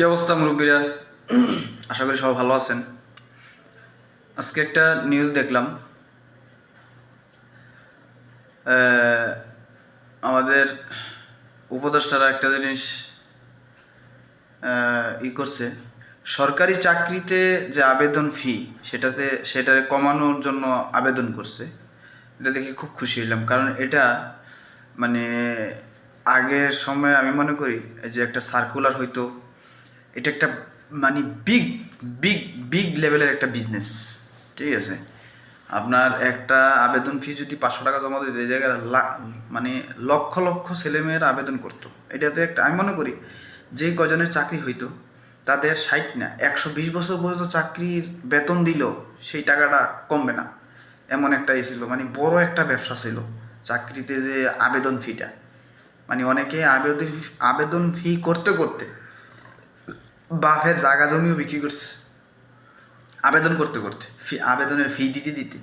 কি অবস্থা মুরব্বীরা আশা করি সবাই ভালো আছেন। আজকে একটা নিউজ দেখলাম। আমাদের উপদেষ্টারা একটা জিনিস ই করছে। সরকারি চাকরিতে যে আবেদন ফি সেটাতে সেটা কমানোর জন্য আবেদন করছে। এটা দেখে খুব খুশি হইলাম। কারণ এটা মানে আগের সময় আমি মনে করি, যে একটা সার্কুলার হইতো এটা একটা মানে বিগ বিগ বিগ লেভেলের একটা বিজনেস ঠিক আছে? আপনার একটা আবেদন ফি যদি পাঁচশো টাকা জমা দিতে জায়গায় মানে লক্ষ লক্ষ ছেলেমেয়েরা আবেদন করতো। এটাতে একটা, আমি মনে করি যে কজনের চাকরি হইতো, তাদের ষাট না, একশো বিশ বছর পর্যন্ত চাকরির বেতন দিল সেই টাকাটা কমবে না। এমন একটা ইয়ে ছিল মানে বড় একটা ব্যবসা ছিল চাকরিতে যে আবেদন ফিটা মানে অনেকে আবেদন আবেদন ফি করতে করতে বাফের জাগা জমিও বিক্রি করছে। আবেদন করতে করতে। ফি, আবেদনের ফি দিতে দিতে।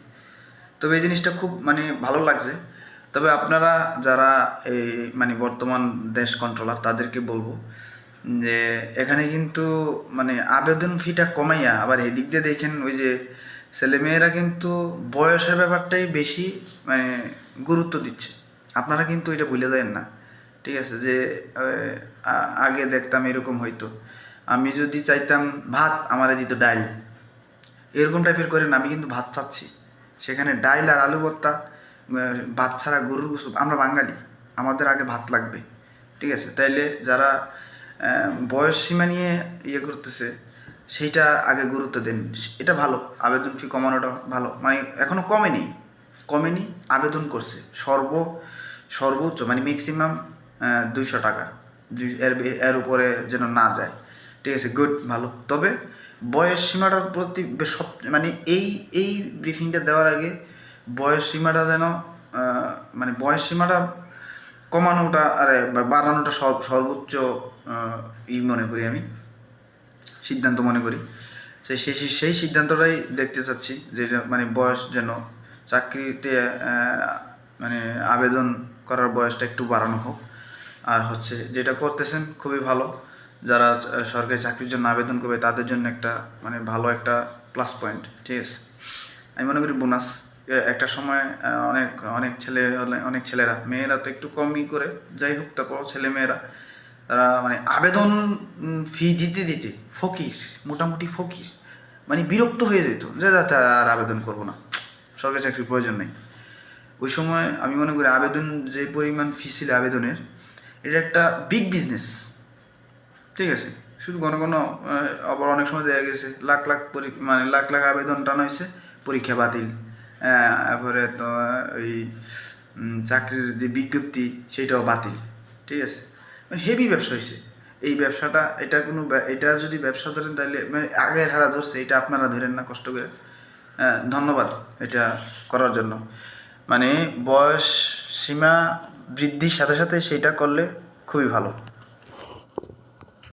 তবে এই জিনিসটা খুব মানে ভালো লাগছে। তবে আপনারা যারা এই মানে বর্তমান দেশ কন্ট্রোলার তাদেরকে বলব যে, এখানে কিন্তু মানে আবেদন ফিটা কমাইয়া, আবার এদিক দিয়ে দেখেন ওই যে ছেলেমেয়েরা কিন্তু বয়সের ব্যাপারটাই বেশি মানে গুরুত্ব দিচ্ছে। আপনারা কিন্তু এটা ভুলে দেন না। ঠিক আছে, যে আগে দেখতাম এরকম হয়তো আমি যদি চাইতাম ভাত, আমারে দিত ডাইল। এরকম টাইপের করেন, আমি কিন্তু ভাত চাচ্ছি। সেখানে ডাইল আর আলু ভর্তা ভাত ছাড়া গরুর গোসু আমরা বাঙালি, আমাদের আগে ভাত লাগবে। ঠিক আছে? তাইলে যারা বয়স সীমা নিয়ে ইয়ে করতেছে, সেইটা আগে গুরুত্ব দেন। এটা ভালো, আবেদন ফি কমানোটা ভালো। মানে এখনও কমেনি কমেনি, আবেদন করছে। সর্ব, সর্বোচ্চ মানে ম্যাক্সিমাম দুইশো টাকা। এর এর উপরে যেন না যায়। ঠিক আছে গুড ভালো। তবে বয়স সীমাটার প্রতি সব মানে এই এই ব্রিফিংটা দেওয়ার আগে বয়স সীমাটা যেন মানে বয়স সীমাটা কমানোটা, আরে বাড়ানোটা সর্বোচ্চ ই মনে করি আমি, সিদ্ধান্ত মনে করি। সেই সেই, সেই- সিদ্ধান্তটাই দেখতে চাচ্ছি যে মানে বয়স যেন চাকরিতে মানে আবেদন করার বয়সটা একটু বাড়ানো হোক। আর হচ্ছে যেটা করতেছেন খুবই ভালো। যারা সরকারি চাকরির জন্য আবেদন করবে, তাদের জন্য একটা মানে ভালো একটা প্লাস পয়েন্ট ঠিক আছে? আমি মনে করি বোনাস একটা সময় অনেক অনেক ছেলে, অনেক ছেলেরা, মেয়েরা তো একটু কমই করে, যাই হোক তারপর ছেলে মেয়েরা, তারা মানে আবেদন ফি দিতে দিতে, ফকির, মোটামুটি ফকির মানে বিরক্ত হয়ে যেত, যে যাতে আর আবেদন করব না, সরকারি চাকরির প্রয়োজন নেই। ওই সময় আমি মনে করি আবেদন, যে পরিমাণ ফি ছিল আবেদনের, এটা একটা বিগ বিজনেস ঠিক আছে। শুধু কোনো আহ, আবার অনেক সময় দেখা গেছে লাখ লাখ মানে লাখ লাখ আবেদন টানা হয়েছে পরীক্ষা বাতিল। তারপরে তো ওই চাকরির যে বিজ্ঞপ্তি সেটাও বাতিল। ঠিক আছে? মানে হেভি ব্যবসা হয়েছে। এই ব্যবসাটা এটা কোনো এটা যদি ব্যবসা ধরেন তাহলে মানে আগের হারা ধরছে এটা আপনারা ধরেন না কষ্ট করে। ধন্যবাদ এটা করার জন্য। মানে বয়স সীমা বৃদ্ধির সাথে সাথে সেটা করলে খুবই ভালো।